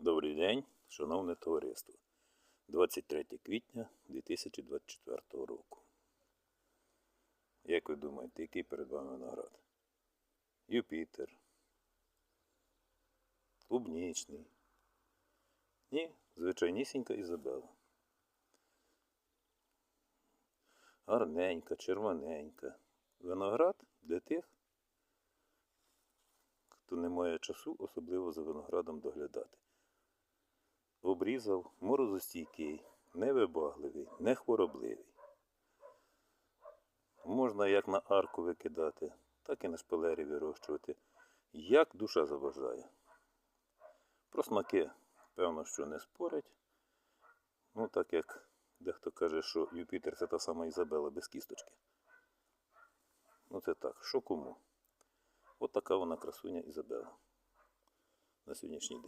Добрий день, шановне товариство. 23 квітня 2024 року. Як ви думаєте, який перед вами виноград? Юпітер. Клубнічний. Ні, звичайнісінька Ізабела. Гарненька, червоненька. Виноград для тих, хто не має часу особливо за виноградом доглядати. Обрізав морозостійкий, невибагливий, не хворобливий. Можна як на арку викидати, так і на шпалері вирощувати, як душа забажає. Про смаки, певно, що не спорять. Ну, так як дехто каже, що Юпітер це та сама Ізабела без кісточки. Ну це так, що кому? От така вона красуня Ізабела на сьогоднішній день.